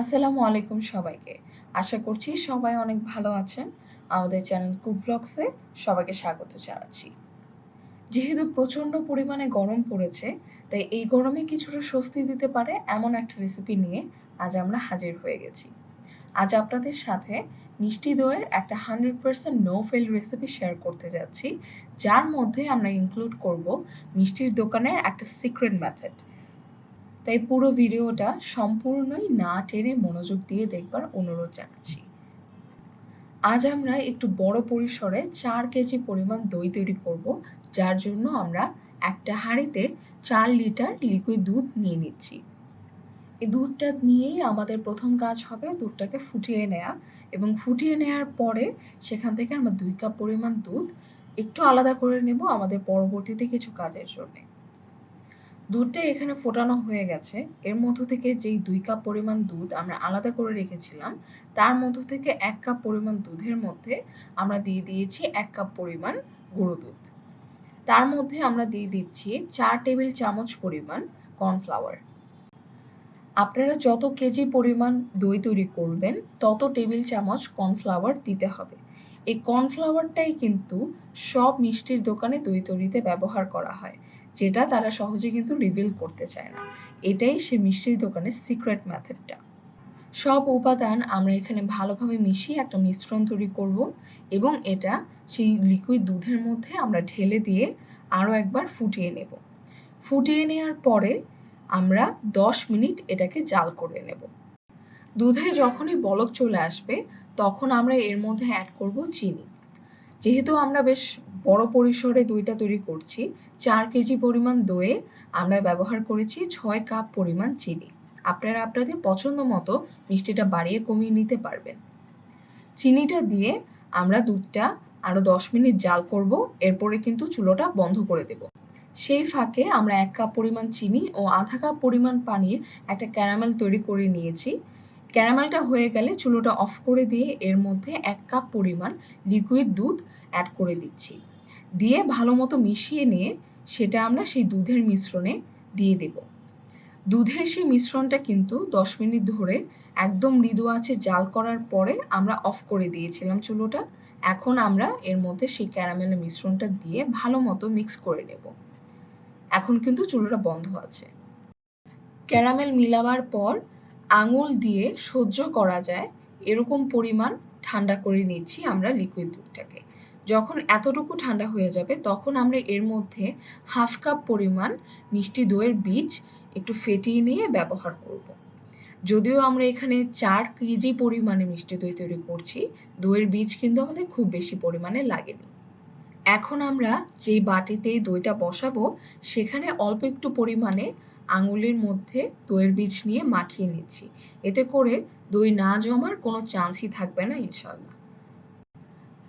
আসসালামু আলাইকুম সবাইকে। আশা করছি সবাই অনেক ভালো আছেন। আমাদের চ্যানেল কুক ভ্লগসে সবাইকে স্বাগত জানাচ্ছি। যেহেতু প্রচণ্ড পরিমাণে গরম পড়েছে, তাই এই গরমে কিছুটা স্বস্তি দিতে পারে এমন একটা রেসিপি নিয়ে আজ আমরা হাজির হয়ে গেছি। আজ আপনাদের সাথে মিষ্টি দইয়ের একটা hundred percent no fail recipe share করতে যাচ্ছি। যার মধ্যে আমরা ইনক্লুড করব মিষ্টির দোকানের একটা সিক্রেট মেথড তাই পুরো ভিডিওটা সম্পূর্ণই না টেনে মনোযোগ দিয়ে দেখবার অনুরোধ জানাচ্ছি। আজ আমরা একটু বড় পরিসরে চার কেজি পরিমাণ দই তৈরি করব, যার জন্য আমরা একটা হাঁড়িতে চার লিটার লিকুইড দুধ নিয়ে নিচ্ছি। এই দুধটা নিয়েই আমাদের প্রথম কাজ হবে দুধটাকে ফুটিয়ে নেওয়া এবং ফুটিয়ে নেওয়ার পরে সেখান থেকে আমরা দুই কাপ পরিমাণ দুধ একটু আলাদা করে নেব আমাদের পরবর্তীতে কিছু কাজের জন্যে। দুধটা এখানে ফোটানো হয়ে গেছে। এর মধ্য থেকে যেই দুই কাপ পরিমাণ দুধ আমরা আলাদা করে রেখেছিলাম, তার মধ্য থেকে এক কাপ পরিমাণ দুধের মধ্যে আমরা দিয়ে দিয়েছি এক কাপ পরিমাণ গুঁড়ো দুধ। তার মধ্যে আমরা দিয়ে দিচ্ছি চার টেবিল চামচ পরিমাণ কর্নফ্লাওয়ার। আপনারা যত কেজি পরিমাণ দই তৈরি করবেন, তত টেবিল চামচ কর্নফ্লাওয়ার দিতে হবে। এই কর্নফ্লাওয়ারটাই কিন্তু সব মিষ্টির দোকানে দই তৈরিতে ব্যবহার করা হয়। যেটা তারা সহজে কিন্তু রিভিল করতে চায় না। এটাই সে মিষ্টির দোকানের সিক্রেট মেথডটা সব উপাদান আমরা এখানে ভালোভাবে মিশিয়ে একটা মিশ্রণ তৈরি করব এবং এটা সেই লিকুইড দুধের মধ্যে আমরা ঢেলে দিয়ে আরও একবার ফুটিয়ে নেব। ফুটিয়ে নেওয়ার পরে আমরা দশ মিনিট এটাকে জাল করে নেব। দুধে যখনই বলক চলে আসবে, তখন আমরা এর মধ্যে অ্যাড করব চিনি। যেহেতু আমরা বেশ বড় পরিসরে দইটা তৈরি করছি, চার কেজি পরিমাণ দইয়ে আমরা ব্যবহার করেছি, ছয় কাপ পরিমাণ চিনি। আপনারা আপনাদের পছন্দ মতো মিষ্টিটা বাড়িয়ে কমিয়ে নিতে পারবেন। চিনিটা দিয়ে আমরা দুধটা আরও দশ মিনিট জাল করব, এরপরে কিন্তু চুলোটা বন্ধ করে দেব। সেই ফাঁকে আমরা এক কাপ পরিমাণ চিনি ও আধা কাপ পরিমাণ পানির একটা ক্যারামেল তৈরি করে নিয়েছি। ক্যারামেলটা হয়ে গেলে চুলোটা অফ করে দিয়ে এর মধ্যে এক কাপ পরিমাণ লিকুইড দুধ অ্যাড করে দিচ্ছি। দিয়ে ভালো মতো মিশিয়ে নিয়ে সেটা আমরা সেই দুধের মিশ্রণে দিয়ে দেব। দুধের সেই মিশ্রণটা কিন্তু দশ মিনিট ধরে একদম মৃদু আছে জাল করার পরে আমরা অফ করে দিয়েছিলাম চুলোটা। এখন আমরা এর মধ্যে সেই ক্যারামেলের মিশ্রণটা দিয়ে ভালো মতো মিক্স করে নেব। এখন কিন্তু চুলোটা বন্ধ আছে। ক্যারামেল মিলাবার পর আঙুল দিয়ে সহ্য করা যায়, এরকম পরিমাণ ঠান্ডা করে নিচ্ছি আমরা লিকুইড দুধটাকে যখন এতটুকু ঠান্ডা হয়ে যাবে, তখন আমরা এর মধ্যে হাফ কাপ পরিমাণ মিষ্টি দইয়ের বীজ একটু ফেটিয়ে নিয়ে ব্যবহার করব। যদিও আমরা এখানে চার কেজি পরিমাণে মিষ্টি দই তৈরি করছি, দইয়ের বীজ কিন্তু আমাদের খুব বেশি পরিমাণে লাগেনি এখন আমরা যেই বাটিতে দইটা বসাবো, সেখানে অল্প একটু পরিমাণে আঙুলের মধ্যে দইয়ের বীজ নিয়ে মাখিয়ে নিচ্ছি। এতে করে দই না জমার কোনো চান্সই থাকবে না ইনশাল্লাহ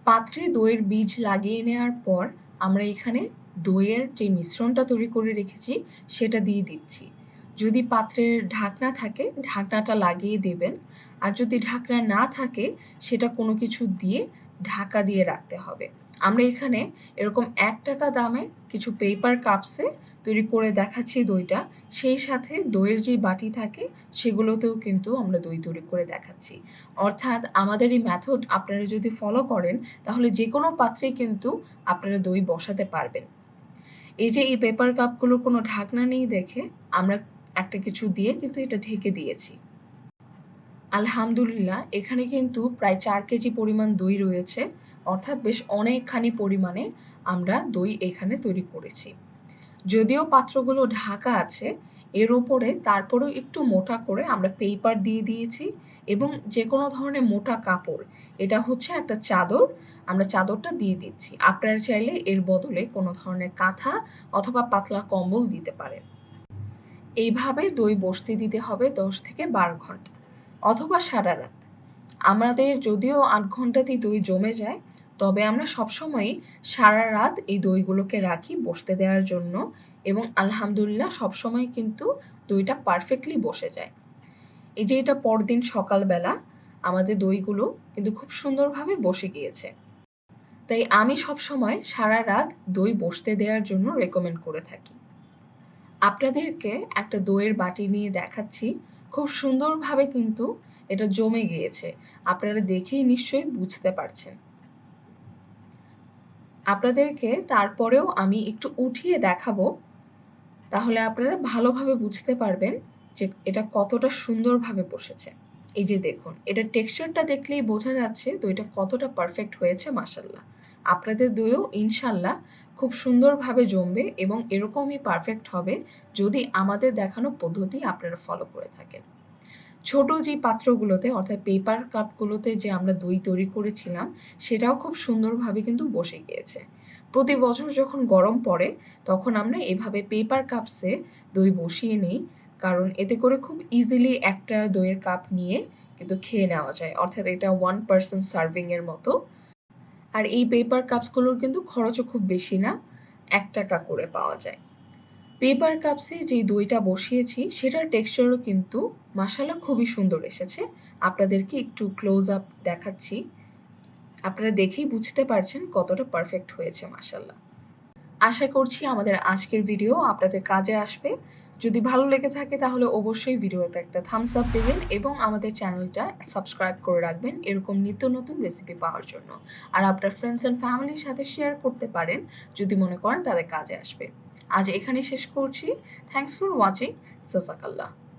পাত্রে দইয়ের বীজ লাগিয়ে নেওয়ার পর আমরা এখানে দইয়ের যে মিশ্রণটা তৈরি করে রেখেছি, সেটা দিয়ে দিচ্ছি। যদি পাত্রের ঢাকনা থাকে, ঢাকনাটা লাগিয়ে দেবেন। আর যদি ঢাকনা না থাকে, সেটা কোনো কিছু দিয়ে ঢাকা দিয়ে রাখতে হবে। আমরা এখানে এরকম এক টাকা দামের কিছু পেপার কাপসে তৈরি করে দেখাচ্ছি দইটা। সেই সাথে দইয়ের যে বাটি থাকে, সেগুলোতেও কিন্তু আমরা দই তৈরি করে দেখাচ্ছি। অর্থাৎ আমাদের এই মেথড আপনারা যদি ফলো করেন, তাহলে যে কোনো পাত্রে কিন্তু আপনারা দই বসাতে পারবেন। এই যে এই পেপার কাপগুলোর কোনো ঢাকনা নেই দেখে আমরা একটা কিছু দিয়ে কিন্তু এটা ঢেকে দিয়েছি। আলহামদুলিল্লাহ, এখানে কিন্তু প্রায় চার কেজি পরিমাণ দই রয়েছে। অর্থাৎ বেশ অনেকখানি পরিমাণে আমরা দই এখানে তৈরি করেছি। যদিও পাত্রগুলো ঢাকা আছে, এর ওপরে তারপরেও একটু মোটা করে আমরা পেপার দিয়ে দিয়েছি এবং যে কোনো ধরনের মোটা কাপড়, এটা হচ্ছে একটা চাদর, আমরা চাদরটা দিয়ে দিচ্ছি। আপনারা চাইলে এর বদলে কোনো ধরনের কাঁথা অথবা পাতলা কম্বল দিতে পারেন। এইভাবে দই বসতে দিতে হবে দশ থেকে বারো ঘণ্টা। অথবা সারা রাত। আমাদের যদিও আট ঘন্টাতেই দই জমে যায়, তবে আমরা সবসময়ই সারা রাত এই দইগুলোকে রাখি বসতে দেওয়ার জন্য এবং আলহামদুলিল্লাহ সবসময় কিন্তু দইটা পারফেক্টলি বসে যায়। এই যে এটা পরদিন সকালবেলা, আমাদের দইগুলো কিন্তু খুব সুন্দরভাবে বসে গিয়েছে। তাই আমি সবসময় সারা রাত দই বসতে দেওয়ার জন্য রেকমেন্ড করে থাকি। আপনাদেরকে একটা দইয়ের বাটি নিয়ে দেখাচ্ছি। খুব সুন্দরভাবে কিন্তু এটা জমে গিয়েছে। আপনারা দেখেই নিশ্চয়ই বুঝতে পারছেন। আপনাদেরকে তারপরেও আমি একটু উঠিয়ে দেখাবো। তাহলে আপনারা ভালোভাবে বুঝতে পারবেন যে এটা কতটা সুন্দরভাবে বসেছে। এই যে দেখুন, এটা টেক্সচারটা দেখলেই বোঝা যাচ্ছে দইটা কতটা পারফেক্ট হয়েছে মাসাল্লাহ আপনাদের দইও ইনশাল্লাহ খুব সুন্দরভাবে জমবে এবং এরকমই পারফেক্ট হবে যদি আমাদের দেখানো পদ্ধতি আপনারা ফলো করে থাকেন। ছোট যে পাত্রগুলোতে অর্থাৎ পেপার কাপগুলোতে যে আমরা দই তৈরি করেছিলাম, সেটাও খুব সুন্দরভাবে কিন্তু বসে গিয়েছে। প্রতি বছর যখন গরম পড়ে, তখন আমরা এভাবে পেপার কাপসে দই বসিয়ে নিই, কারণ এতে করে খুব ইজিলি একটা দইয়ের কাপ নিয়ে কিন্তু খেয়ে নেওয়া যায়। অর্থাৎ এটা ওয়ান পার্সেন্ট সার্ভিংয়ের মতো আর এই পেপার কাপসগুলোর কিন্তু খরচও খুব বেশি না, এক টাকা করে পাওয়া যায়। পেপার কাপসে যে দইটা বসিয়েছি, সেটার টেক্সচারও কিন্তু মশালা খুবই সুন্দর এসেছে। আপনাদেরকে একটু ক্লোজ আপ দেখাচ্ছি। আপনারা দেখেই বুঝতে পারছেন কতটা পারফেক্ট হয়েছে মাসাল্লাহ আশা করছি আমাদের আজকের ভিডিও আপনাদের কাজে আসবে। যদি ভালো লেগে থাকে তাহলে অবশ্যই ভিডিওতে একটা থামস আপ দেবেন এবং আমাদের চ্যানেলটা সাবস্ক্রাইব করে রাখবেন এরকম নিত্য নতুন রেসিপি পাওয়ার জন্য। আর আপনার ফ্রেন্ডস অ্যান্ড ফ্যামিলির সাথে শেয়ার করতে পারেন যদি মনে করেন তাদের কাজে আসবে। আজ এখানে শেষ করছি। Thanks for watching সাসাকাল্লাহ